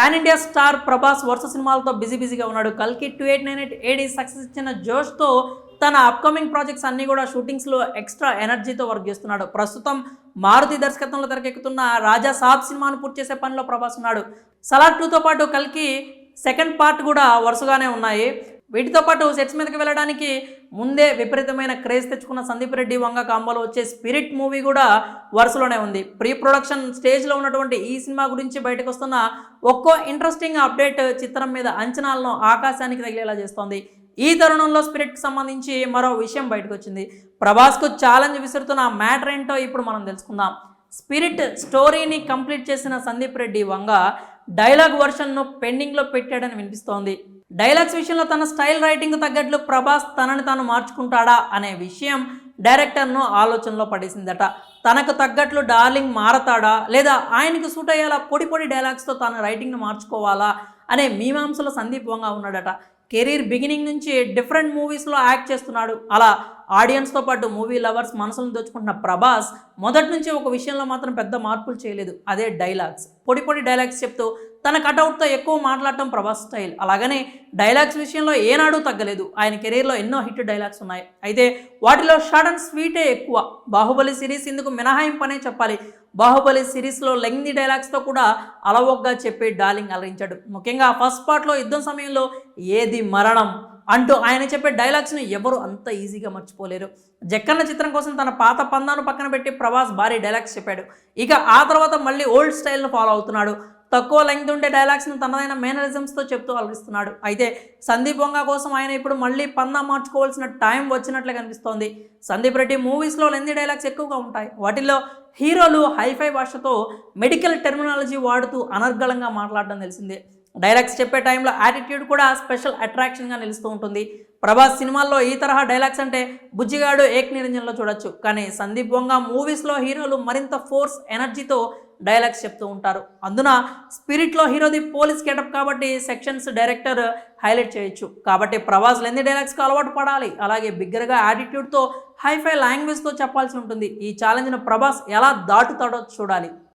Pan India star Prabhas వరుస సినిమాలతో busy బిజీగా ఉన్నాడు. కల్కి two eight nine eight AD success ఇచ్చిన జోష్తో తన అప్కమింగ్ ప్రాజెక్ట్స్ అన్నీ కూడా షూటింగ్స్లో ఎక్స్ట్రా ఎనర్జీతో వర్క్ చేస్తున్నాడు. ప్రస్తుతం మారుతి దర్శకత్వంలో తెరకెక్కుతున్న రాజా సాబ్ సినిమాను పూర్తి చేసే పనిలో ప్రభాస్ ఉన్నాడు. సలార్ టూతో పాటు కల్కి సెకండ్ పార్ట్ కూడా వరుసగానే ఉన్నాయి. వీటితో పాటు సెట్స్ మీదకి వెళ్ళడానికి ముందే విపరీతమైన క్రేజ్ తెచ్చుకున్న సందీప్ రెడ్డి వంగ కాంబోలో వచ్చే స్పిరిట్ మూవీ కూడా వరుసలోనే ఉంది. ప్రీ ప్రొడక్షన్ స్టేజ్లో ఉన్నటువంటి ఈ సినిమా గురించి బయటకు వస్తున్న ఒక్కో ఇంట్రెస్టింగ్ అప్డేట్ చిత్రం మీద అంచనాలను ఆకాశానికి తగిలేలా చేస్తోంది. ఈ తరుణంలో స్పిరిట్కి సంబంధించి మరో విషయం బయటకు వచ్చింది ప్రభాస్కు ఛాలెంజ్ విసురుతున్న మ్యాటర్ ఏంటో ఇప్పుడు మనం తెలుసుకుందాం. స్పిరిట్ స్టోరీని కంప్లీట్ చేసిన సందీప్ రెడ్డి వంగ డైలాగ్ వర్షన్ను పెండింగ్లో పెట్టాడని వినిపిస్తోంది. డైలాగ్స్ విషయంలో తన స్టైల్ రైటింగ్ తగ్గట్లు ప్రభాస్ తనని తాను మార్చుకుంటాడా అనే విషయం డైరెక్టర్ను ఆలోచనలో పడేసిందట. తనకు తగ్గట్లు డార్లింగ్ మారతాడా లేదా ఆయనకు సూట్ అయ్యేలా పొడి పొడి డైలాగ్స్తో తన రైటింగ్ను మార్చుకోవాలా అనే మీమాంసలో సందీపంగా ఉన్నాడట. కెరీర్ బిగినింగ్ నుంచి డిఫరెంట్ మూవీస్లో యాక్ట్ చేస్తున్నాడు. అలా ఆడియన్స్తో పాటు మూవీ లవర్స్ మనసులను దోచుకుంటున్న ప్రభాస్ మొదటి నుంచి ఒక విషయంలో మాత్రం పెద్ద మార్పులు చేయలేదు. అదే డైలాగ్స్ పొడి పొడి డైలాగ్స్ చెప్తూ తన కటౌట్తో ఎక్కువ మాట్లాడటం ప్రభాస్ స్టైల్ అలాగనే డైలాగ్స్ విషయంలో ఏనాడూ తగ్గలేదు. ఆయన కెరీర్లో ఎన్నో హిట్ డైలాగ్స్ ఉన్నాయి. అయితే వాటిలో షార్ట్ అండ్ స్వీటే ఎక్కువ. బాహుబలి సిరీస్ ఇందుకు మినహాయింపనే చెప్పాలి. బాహుబలి సిరీస్లో లెంగ్ది డైలాగ్స్తో కూడా అలవోగ్గా చెప్పి డార్లింగ్ అలరించాడు. ముఖ్యంగా ఫస్ట్ పార్ట్లో యుద్ధం సమయంలో ఏది మరణం? అంటూ ఆయన చెప్పే డైలాగ్స్ని ఎవరు అంత ఈజీగా మర్చిపోలేరు. జక్కన్న చిత్రం కోసం తన పాత పందాను పక్కన పెట్టి ప్రభాస్ భారీ డైలాగ్స్ చెప్పాడు. ఇక ఆ తర్వాత మళ్ళీ ఓల్డ్ స్టైల్ను ఫాలో అవుతున్నాడు. తక్కువ లెంగ్త్ ఉండే డైలాగ్స్ని తనదైన మేనరిజమ్స్తో చెప్తూ అలరిస్తున్నాడు. అయితే సందీప్ వంగ కోసం ఆయన ఇప్పుడు మళ్ళీ పందా మార్చుకోవాల్సిన టైం వచ్చినట్లే కనిపిస్తోంది. సందీప్ రెడ్డి మూవీస్లో లెంది డైలాగ్స్ ఎక్కువగా ఉంటాయి. వాటిల్లో హీరోలు హైఫై భాషతో మెడికల్ టెర్మినాలజీ వాడుతూ అనర్గళంగా మాట్లాడడం తెలిసిందే. డైలాగ్స్ చెప్పే టైంలో యాటిట్యూడ్ కూడా స్పెషల్ అట్రాక్షన్గా నిలుస్తూ ఉంటుంది. ప్రభాస్ సినిమాల్లో ఈ తరహా డైలాగ్స్ అంటే బుజ్జిగాడు ఏక్ నిరంజన్లో చూడొచ్చు. కానీ సందీప్ వంగ మూవీస్లో హీరోలు మరింత ఫోర్స్ ఎనర్జీతో డైలాగ్స్ చెప్తూ ఉంటారు. అందున స్పిరిట్లో హీరోది పోలీస్ గెటప్ కాబట్టి సెక్షన్స్ డైరెక్టర్ హైలైట్ చేయొచ్చు. కాబట్టి ప్రభాస్ లెంది డైలాగ్స్కి అలవాటు పడాలి. అలాగే బిగ్గరగా యాటిట్యూడ్తో హైఫై లాంగ్వేజ్తో చెప్పాల్సి ఉంటుంది. ఈ ఛాలెంజ్ను ప్రభాస్ ఎలా దాటుతాడో చూడాలి.